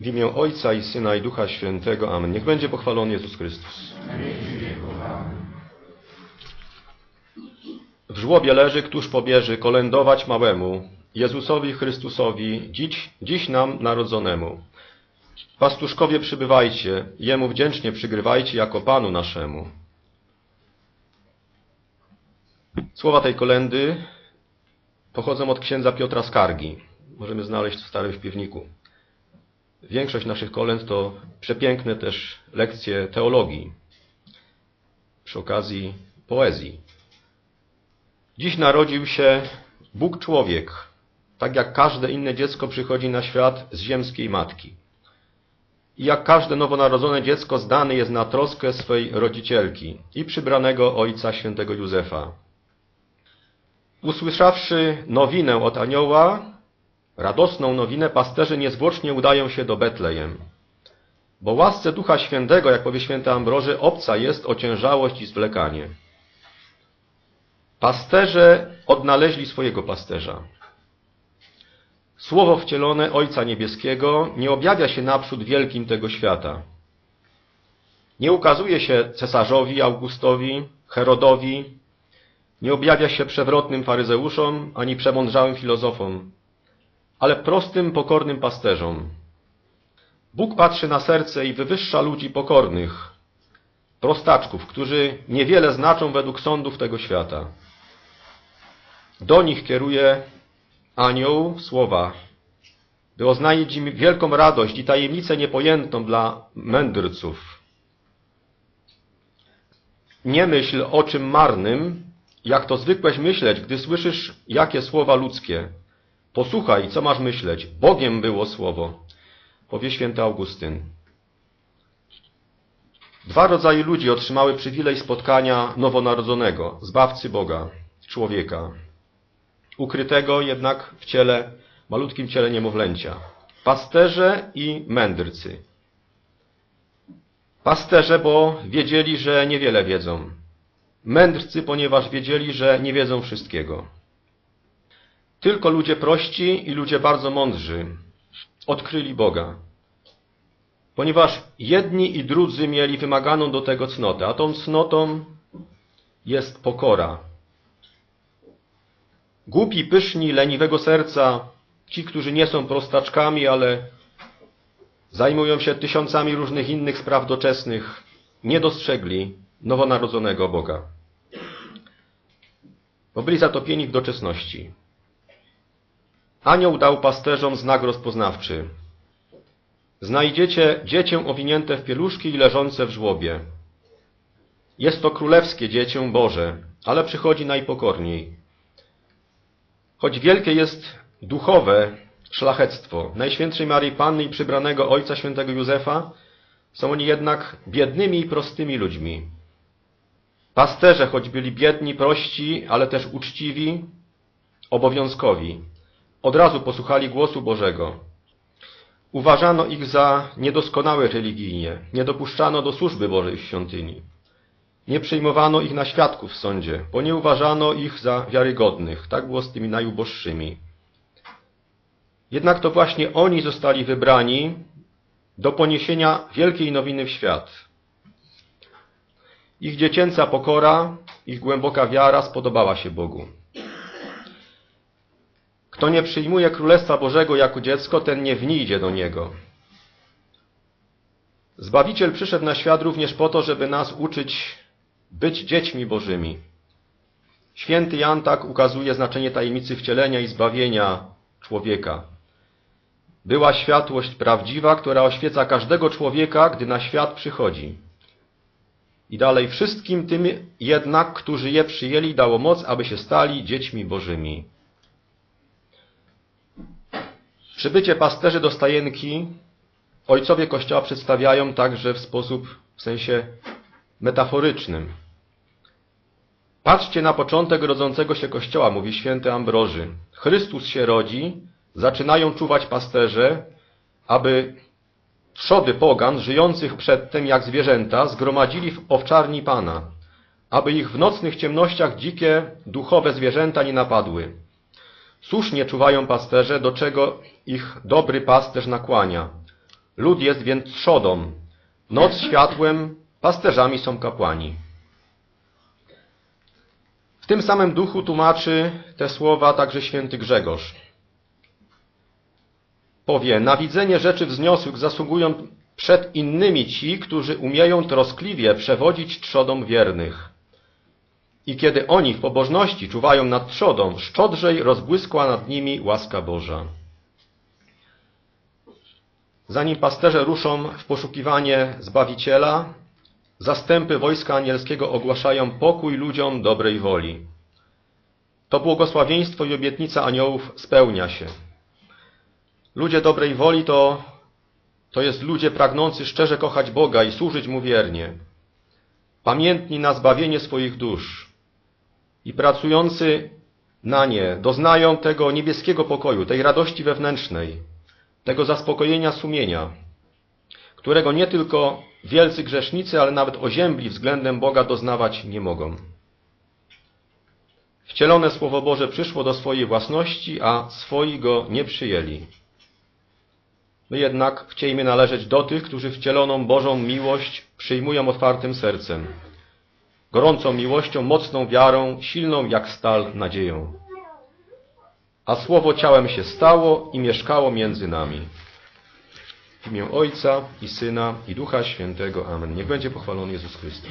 W imię Ojca i Syna i Ducha Świętego. Amen. Niech będzie pochwalony Jezus Chrystus. W żłobie leży, któż pobierze kolędować małemu, Jezusowi Chrystusowi, dziś, dziś nam narodzonemu. Pastuszkowie przybywajcie, Jemu wdzięcznie przygrywajcie jako Panu naszemu. Słowa tej kolendy pochodzą od księdza Piotra Skargi. Możemy znaleźć w Starym. Większość naszych kolęd to przepiękne też lekcje teologii, przy okazji poezji. Dziś narodził się Bóg człowiek, tak jak każde inne dziecko przychodzi na świat z ziemskiej matki. I jak każde nowonarodzone dziecko zdany jest na troskę swej rodzicielki i przybranego ojca świętego Józefa. Usłyszawszy nowinę od anioła, radosną nowinę, pasterze niezwłocznie udają się do Betlejem. Bo łasce Ducha Świętego, jak powie święty Ambroży, obca jest ociężałość i zwlekanie. Pasterze odnaleźli swojego pasterza. Słowo wcielone Ojca Niebieskiego nie objawia się naprzód wielkim tego świata. Nie ukazuje się cesarzowi Augustowi, Herodowi, nie objawia się przewrotnym faryzeuszom ani przemądrzałym filozofom, ale prostym, pokornym pasterzom. Bóg patrzy na serce i wywyższa ludzi pokornych, prostaczków, którzy niewiele znaczą według sądów tego świata. Do nich kieruje anioł słowa, by oznajmić im wielką radość i tajemnicę niepojętą dla mędrców. Nie myśl o czym marnym, jak to zwykłeś myśleć, gdy słyszysz jakie słowa ludzkie. Posłuchaj, co masz myśleć. Bogiem było słowo, powie święty Augustyn. Dwa rodzaje ludzi otrzymały przywilej spotkania nowonarodzonego, zbawcy Boga, człowieka ukrytego jednak w ciele, malutkim ciele niemowlęcia. Pasterze i mędrcy. Pasterze, bo wiedzieli, że niewiele wiedzą. Mędrcy, ponieważ wiedzieli, że nie wiedzą wszystkiego. Tylko ludzie prości i ludzie bardzo mądrzy odkryli Boga. Ponieważ jedni i drudzy mieli wymaganą do tego cnotę, a tą cnotą jest pokora, Głupi, pyszni, leniwego serca, ci, którzy nie są prostaczkami, ale zajmują się tysiącami różnych innych spraw doczesnych, nie dostrzegli nowonarodzonego Boga. Bo byli zatopieni w doczesności. Anioł dał pasterzom znak rozpoznawczy. Znajdziecie dziecię owinięte w pieluszki i leżące w żłobie. Jest to królewskie dziecię Boże, ale przychodzi najpokorniej. Choć wielkie jest duchowe szlachectwo Najświętszej Marii Panny i przybranego Ojca Świętego Józefa, są oni jednak biednymi i prostymi ludźmi. Pasterze, choć byli biedni, prości, ale też uczciwi, obowiązkowi, od razu posłuchali głosu Bożego. Uważano ich za niedoskonałe religijnie, nie dopuszczano do służby Bożej w świątyni. Nie przyjmowano ich na świadków w sądzie, bo nie uważano ich za wiarygodnych. Tak było z tymi najuboższymi. Jednak to właśnie oni zostali wybrani do poniesienia wielkiej nowiny w świat. Ich dziecięca pokora, ich głęboka wiara spodobała się Bogu. Kto nie przyjmuje Królestwa Bożego jako dziecko, ten nie wnijdzie do Niego. Zbawiciel przyszedł na świat również po to, żeby nas uczyć być dziećmi Bożymi. Święty Jan tak ukazuje znaczenie tajemnicy wcielenia i zbawienia człowieka. Była światłość prawdziwa, która oświeca każdego człowieka, gdy na świat przychodzi. I dalej wszystkim tym jednak, którzy je przyjęli, dało moc, aby się stali dziećmi Bożymi. Przybycie pasterzy do stajenki ojcowie Kościoła przedstawiają także w sposób, w sensie metaforycznym. Patrzcie na początek rodzącego się Kościoła, mówi święty Ambroży. Chrystus się rodzi, zaczynają czuwać pasterze, aby trzody pogan, żyjących przedtem jak zwierzęta, zgromadzili w owczarni Pana, aby ich w nocnych ciemnościach dzikie, duchowe zwierzęta nie napadły. Słusznie czuwają pasterze, do czego ich dobry pasterz nakłania. Lud jest więc trzodą, noc światłem, pasterzami są kapłani. W tym samym duchu tłumaczy te słowa także święty Grzegorz. Powie, na widzenie rzeczy wzniosłych zasługują przed innymi ci, którzy umieją troskliwie przewodzić trzodom wiernych. I kiedy oni w pobożności czuwają nad trzodą, szczodrzej rozbłyskła nad nimi łaska Boża. Zanim pasterze ruszą w poszukiwanie Zbawiciela, zastępy wojska anielskiego ogłaszają pokój ludziom dobrej woli. To błogosławieństwo i obietnica aniołów spełnia się. Ludzie dobrej woli to, to jest ludzie pragnący szczerze kochać Boga i służyć Mu wiernie, pamiętni na zbawienie swoich dusz i pracujący na nie doznają tego niebieskiego pokoju, tej radości wewnętrznej, tego zaspokojenia sumienia, którego nie tylko wielcy grzesznicy, ale nawet oziębli względem Boga doznawać nie mogą. Wcielone Słowo Boże przyszło do swojej własności, a swoi go nie przyjęli. My jednak chcieliśmy należeć do tych, którzy wcieloną Bożą miłość przyjmują otwartym sercem, gorącą miłością, mocną wiarą, silną jak stal nadzieją. A Słowo ciałem się stało i mieszkało między nami. W imię Ojca i Syna i Ducha Świętego. Amen. Niech będzie pochwalony Jezus Chrystus.